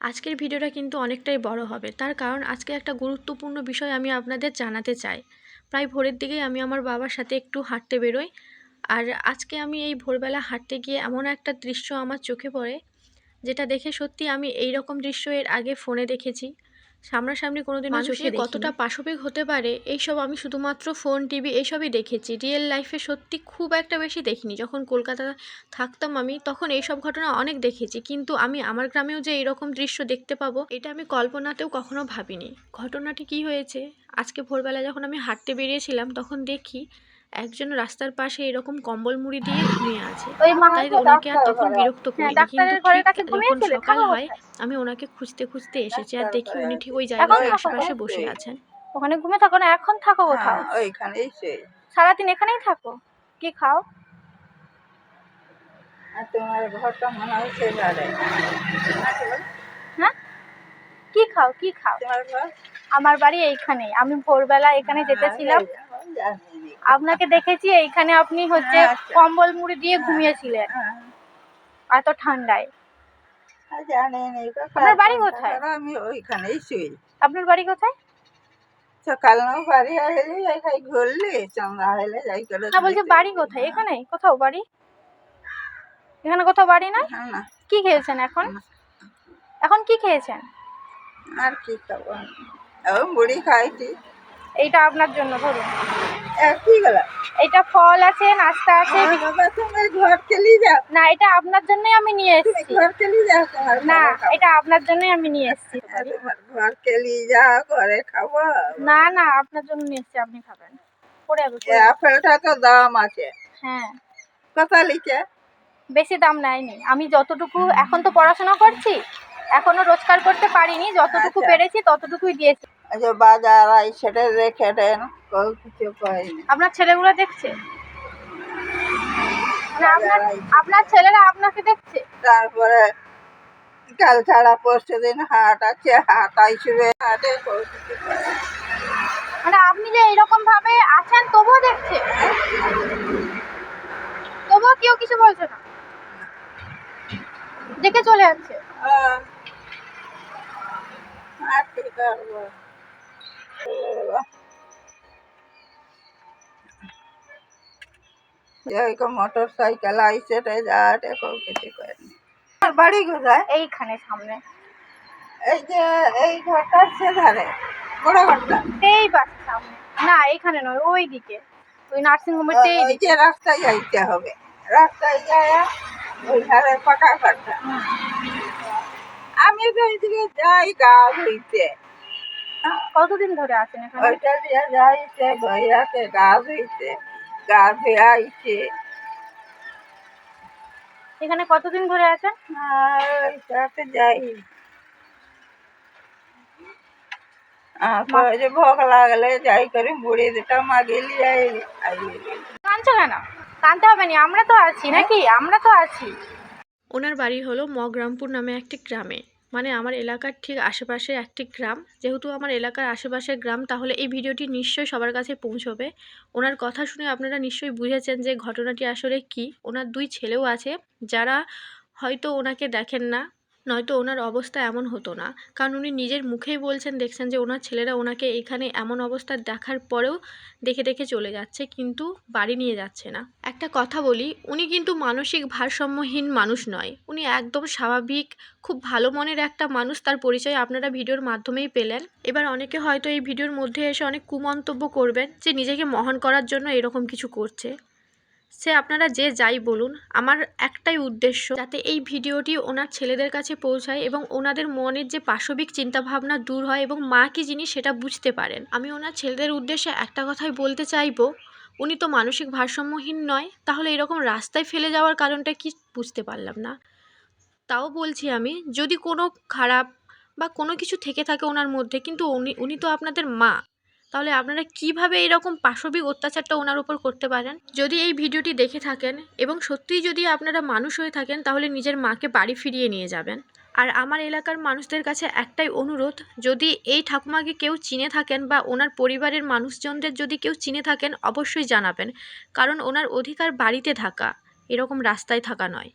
আজকের ভিডিওটা কিন্তু অনেকটাই বড় হবে। তার কারণ আজকে একটা গুরুত্বপূর্ণ বিষয় আমি আপনাদের জানাতে চাই। প্রায় ভোরের দিকেই আমি আমার বাবার সাথে একটু হাঁটতে বেরোই। আর আজকে আমি এই ভোরবেলা হাঁটতে গিয়ে এমন একটা দৃশ্য আমার চোখে পড়ে, যেটা দেখে সত্যি আমি এই রকম দৃশ্য এর আগে ফোনে দেখেছি। সামনাসামনি কোনোদিন মানুষের কতটা পাশবিক হতে পারে এইসব আমি শুধুমাত্র ফোন টিভি এইসবই দেখেছি। রিয়েল লাইফে সত্যি খুব একটা বেশি দেখিনি। যখন কলকাতা থাকতাম আমি তখন এইসব ঘটনা অনেক দেখেছি। কিন্তু আমি আমার গ্রামেও যে এরকম দৃশ্য দেখতে পাবো এটা আমি কল্পনাতেও কখনো ভাবিনি। ঘটনাটি কি হয়েছে? আজকে ভোরবেলা যখন আমি হাঁটতে বেরিয়েছিলাম তখন দেখি একজন রাস্তার পাশে এরকম কম্বল মুড়ি দিয়ে ঘুমিয়ে আছে। তাই ওনাকে আর তখন বিরক্ত হ্যাঁ, করি ডাক্তারের ঘরের যখন সকাল হয় আমি ওনাকে খুঁজতে খুঁজতে এসেছি আর দেখি উনি ঠিক ওই এখন জায়গার আশেপাশে বসে আছেন। ওখানে ঘুমে থাকো না এখন থাকো কোথাও। হ্যাঁ, ওইখানেই সে সারাদিন এখানেই থাকো। কি খাও? আর তোমার ঘরটা মনে হচ্ছে হ্যাঁ? কি খাও কি খাও? তোমার ঘর? আমার বাড়ি এইখানেই। আমি ভোরবেলা এখানে যেতেছিলাম। হ্যাঁ, নি। আপনাকে দেখেছি এইখানে আপনি হচ্ছে আচ্ছা। কম্বল মুড়ি দিয়ে ঘুমিয়েছিলেন। হ্যাঁ, এত ঠান্ডায়। নি তো আপনার বাড়ি কোথায়? আমি ওইখানেই শুই। আপনার বাড়ি কোথায়? সকাল বাড়ি হলে যাই ঘুরলে সন্ধ্যা হলে যাই করে না বলছি বাড়ি কোথায়? এখানে? কোথাও বাড়ি? এখানে কোথাও বাড়ি হ্যাঁ না কি খেয়েছেন এখন? এখন কি খেয়েছেন? আর কি খাব? ও মুড়ি খাইছি। এইটা আপনার জন্য ধরুন। এইটা ফল আছে নাস্তা আছে। না এটা আপনার জন্যই আমি নিয়ে এসেছি। না এটা আপনার জন্যই আমি নিয়ে এসেছি। না না আপনার জন্য নিয়ে এসেছি আপনি খাবেন। আপেলটা তো দাম আছে। হ্যাঁ। লিখে? বেশি দাম নেয়নি। আমি যতটুকু এখন তো পড়াশোনা করছি এখনও রোজগার করতে পারিনি যতটুকু আচ্ছা। পেরেছি ততটুকুই দিয়েছি। যে বাজার আই সেটা রেখে দেন কিছু আপনার ছেলেগুলো দেখছে? না আপনার আপনার ছেলেরা আপনাকে দেখছে? তারপরে কাল ছাড়া পরশু দিন হাট আছে হাট আইসবে হাটে। মানে আপনি যে এইরকম ভাবে আছেন তবুও দেখছে? তবুও কেউ কিছু বলছে না? দেখে চলে যাচ্ছে মোটর সাইকেল আইসে যাটে কিছু করেনি আর বাড়ি কোথায় এইখানে সামনে। এই যে এই ঘরটার সে ধারে বড় ঘরটা এই বাস সামনে। না এইখানে নয় ওই দিকে ওই নার্সিং হোমের সেই যে রাস্তায় যাইতে হবে। রাস্তায় যায় ওই ধারে পাকা ঘরটা। আমি তো ওইদিকে যাই গা ধুইতে কতদিন ধরে আছেন এখানে? ওইটা দিয়ে যাইছে ভৈয়াকে গা ধুইতে গা ধুয়ে আইছে। এখানে কতদিন ধরে আছেন? ওইটাতে যাই। যে ভোগ লাগলে যাই করে মুড়ি দিতাম আগে লিয়ে আইলি কাঁদছো কেন? কাঁদতে হবে না আমরা তো আছি নাকি? আমরা তো আছি। ওনার বাড়ি হলো মগরামপুর নামে একটি গ্রামে। মানে আমার এলাকার ঠিক আশেপাশে একটি গ্রাম। যেহেতু আমার এলাকার আশেপাশে গ্রাম, তাহলে এই ভিডিওটি নিশ্চয়ই সবার কাছে পৌঁছবে। ওনার কথা শুনে আপনারা নিশ্চয়ই বুঝেছেন যে ঘটনাটি আসলে কি। ওনার দুই ছেলেও আছে, যারা হয়তো ওনাকে দেখেন না, নয়তো ওনার অবস্থা এমন হতো না। কারণ উনি নিজের মুখেই বলছেন, দেখছেন যে ওনার ছেলেরা ওনাকে এখানে এমন অবস্থা দেখার পরেও দেখে দেখে চলে যাচ্ছে, কিন্তু বাড়ি নিয়ে যাচ্ছে না। একটা কথা বলি, উনি কিন্তু মানসিক ভারসাম্যহীন মানুষ নয়। উনি একদম স্বাভাবিক, খুব ভালো মনের একটা মানুষ। তার পরিচয় আপনারা ভিডিওর মাধ্যমেই পেলেন। এবার অনেকে হয়তো এই ভিডিওর মধ্যে এসে অনেক কুমন্তব্য করবেন যে, নিজেকে মহান করার জন্য এরকম কিছু করছে। সে আপনারা যে যাই বলুন, আমার একটাই উদ্দেশ্য যাতে এই ভিডিওটি ওনার ছেলেদের কাছে পৌঁছায় এবং ওনাদের মনের যে পাশবিক চিন্তাভাবনা দূর হয় এবং মা কি জিনিস সেটা বুঝতে পারেন। আমি ওনার ছেলেদের উদ্দেশ্যে একটা কথাই বলতে চাইব উনি তো মানসিক ভারসাম্যহীন নয়, তাহলে এরকম রাস্তায় ফেলে যাওয়ার কারণটা কি বুঝতে পারলাম না। তাও বলছি আমি, যদি কোনো খারাপ বা কোনো কিছু থেকে থাকে ওনার মধ্যে, কিন্তু উনি উনি তো আপনাদের মা, তাহলে আপনারা কীভাবে এরকম পাশবিক অত্যাচারটা ওনার উপর করতে পারেন? যদি এই ভিডিওটি দেখে থাকেন এবং সত্যিই যদি আপনারা মানুষ হয়ে থাকেন, তাহলে নিজের মাকে বাড়ি ফিরিয়ে নিয়ে যাবেন। আর আমার এলাকার মানুষদের কাছে একটাই অনুরোধ, যদি এই ঠাকুমাকে কেউ চিনে থাকেন বা ওনার পরিবারের মানুষজনদের যদি কেউ চিনে থাকেন, অবশ্যই জানাবেন। কারণ ওনার অধিকার বাড়িতে থাকা, এরকম রাস্তায় থাকা নয়।